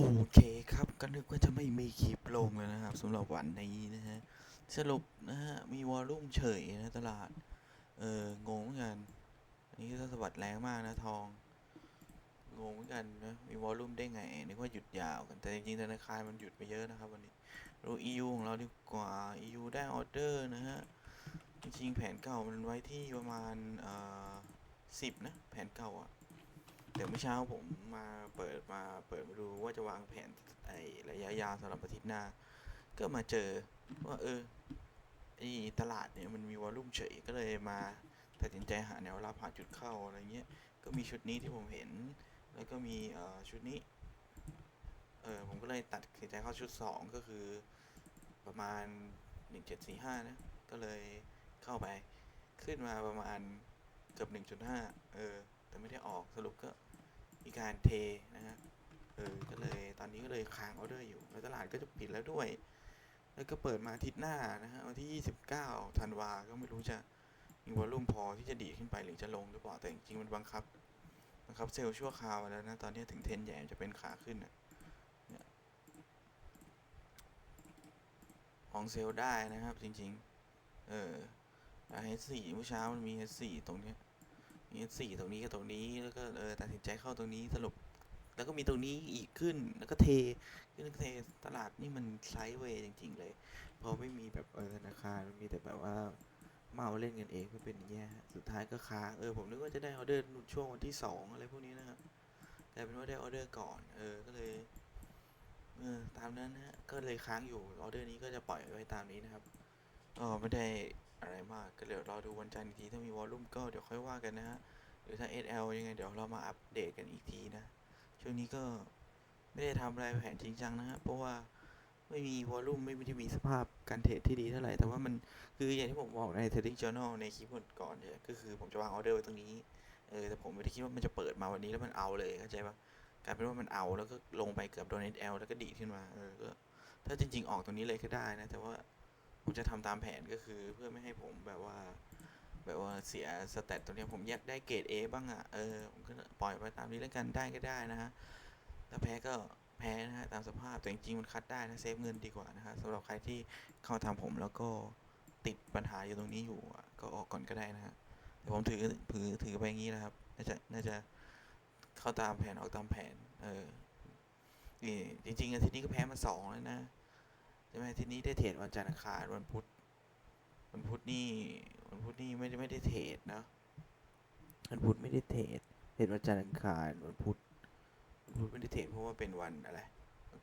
โอเคครับก็นึกว่าจะไม่มีคลิปลงแล้วนะครับสำหรับวันนี้นะฮะสรุปนะฮะมีวอลลุ่มเฉยนะตลาด เอองงเหมือนกันอันนี้ก็สวัสดแรงมากนะทองงงเหมือนกันนะมีวอลลุ่มได้ไงนึกว่าหยุดยาวกันแต่จริงๆธนาคารมันหยุดไปเยอะนะครับวันนี้ดู EU ของเราดีกว่า EU ได้ออเดอร์นะฮะจริงๆแผนเก่ามันไว้ที่ประมาณเอ่อสิบนะแผนเก่าอะ เดี๋ยวเมื่อเช้าผมมาเปิดมาเปิดมาดูว่าจะวางแผนไอ้ระยะยาวสำหรับอาทิตย์หน้า ก็มาเจอว่าเออไอ้ตลาดเนี่ยมันมีวอลลุ่มเฉยก็เลยมาตัดสินใจหาแนวรับหาจุดเข้าอะไรเงี้ยก็มีชุดนี้ที่ผมเห็น แล้วก็มีเอ่อชุดนี้เออผมก็เลยตัดสินใจเข้าชุดสองก็คือประมาณหนึ่งเจ็ดสี่ห้านะ ก็เลยเข้าไปขึ้นมาประมาณเกือบหนึ่งจุดห้าเออ แต่ไม่ได้ออกสรุปก็มีการเทนะฮะเออก็เลยตอนนี้ก็เลยค้างออเดอร์อยู่แล้วตลาดก็จะปิดแล้วด้วย แล้วก็เปิดมาอาทิตย์หน้านะฮะวันที่ 29ธันวาก็ไม่รู้จะมีวอลลุ่มพอที่จะดีดขึ้นไปหรือจะลงหรือเปล่าแต่จริงๆมันบังคับบังคับเซลล์ชั่วคราวแล้วนะตอนนี้ถึงเทนใหญ่มันจะเป็นขาขึ้นนะของเซลล์ได้นะครับจริงๆ เออเฮสี่เมื่อเช้ามันมีเฮสี่ตรงเนี้ย มีสี่ตรงนี้กับตรงนี้แล้วก็เออตัดสินใจเข้าตรงนี้สรุป แล้วก็มีตรงนี้อีกขึ้นแล้วก็เทขึ้นแล้วก็เทตลาดนี่มันไซด์เวย์จริง ๆ เลยเพราะไม่มีแบบเออธนาคารมีแต่แบบว่าเมาเล่นกันเองไม่เป็นอย่างเงี้ยสุดท้ายก็ค้างเออผมนึกว่าจะได้ออเดอร์ช่วงวันที่สองอะไรพวกนี้นะครับกลายเป็นว่าได้ออเดอร์ก่อนเออก็เลยเออตามนั้นนะฮะก็เลยค้างอยู่ออเดอร์นี้ก็จะปล่อยไว้ตามนี้นะครับก็ไม่ได้ อะไรมาก ก็เดี๋ยวรอดูวันจันทร์อีกทีถ้ามีวอลลุ่มก็เดี๋ยวค่อยว่ากันนะฮะ หรือถ้า SL ยังไงเดี๋ยวเรามาอัปเดตกันอีกทีนะ ช่วงนี้ก็ไม่ได้ทำอะไรแผนจริงจังนะฮะ เพราะว่าไม่มีวอลลุ่มไม่ได้มีสภาพการเทรดที่ดีเท่าไหร่ แต่ว่ามันคืออย่างที่ผมบอกใน Trading Journal ในคลิปก่อนเนี่ยก็คือผมจะวางออเดอร์ไว้ตรงนี้ เออแต่ผมไม่ได้คิดว่ามันจะเปิดมาวันนี้แล้วมันเอาเลยเข้าใจปะกลายเป็นว่ามันเอาแล้วก็ลงไปเกือบโดน SL แล้วก็ดีขึ้นมา เออก็ถ้าจริง ๆ ออกตรงนี้เลยก็ได้นะ แต่ว่า ผมจะทำตามแผนก็คือเพื่อไม่ให้ผมแบบว่า แบบว่าเสียสเตตตรงนี้ผมอยากได้เกรด A บ้างอะ่ะเออผมก็ปล่อยไปตามนี้แล้วกันได้ก็ได้นะฮะถ้าแพ้ก็แพ้นะฮะตามสภาพแต่จริงๆมันคัดได้นะเซฟเงินดีกว่านะฮะสำหรับใครที่เข้าทาผมแล้วก็ติดปัญหาอยู่ตรงนี้อยู่ก็ออกก่อนก็ได้นะฮะแต่ผมถือถือถือไปอย่างนี้นะครับน่าจะน่าจะเข้าตามแผนออกตามแผน เออนี่จริงๆอาทิตย์นี้ก็แพ้มาสองแล้วนะ ใช่ไหมทิตย์นี้ได้เทรดวันจันทร์อังคารวันพุธวันพุธนี่วันพุธนี่ไม่ได้ไม่ได้เทรดนะวันพุธไม่ได้เทรดเทรดวันจันทร์อังคารวันพุธวันพุธไม่ได้เทรดเพราะว่าเป็นวันอะไร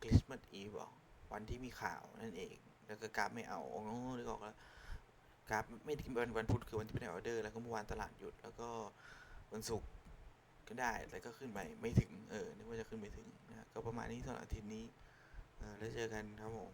คริสต์มาสอีฟบอวันที่มีข่าวนั่นเอง แล้วก็กราฟไม่เอาโอ้โหนึกออกแล้วกราฟไม่วันวันพุธคือวันที่เป็นออเดอร์แล้วก็เมื่อวานตลาดหยุด แล้วก็วันศุกร์ก็ได้แต่ก็ขึ้นไปไม่ถึงเออนึกว่าจะขึ้นไปถึงนะก็ประมาณนี้สำหรับอาทิตย์นี้แล้วเจอกันครับผม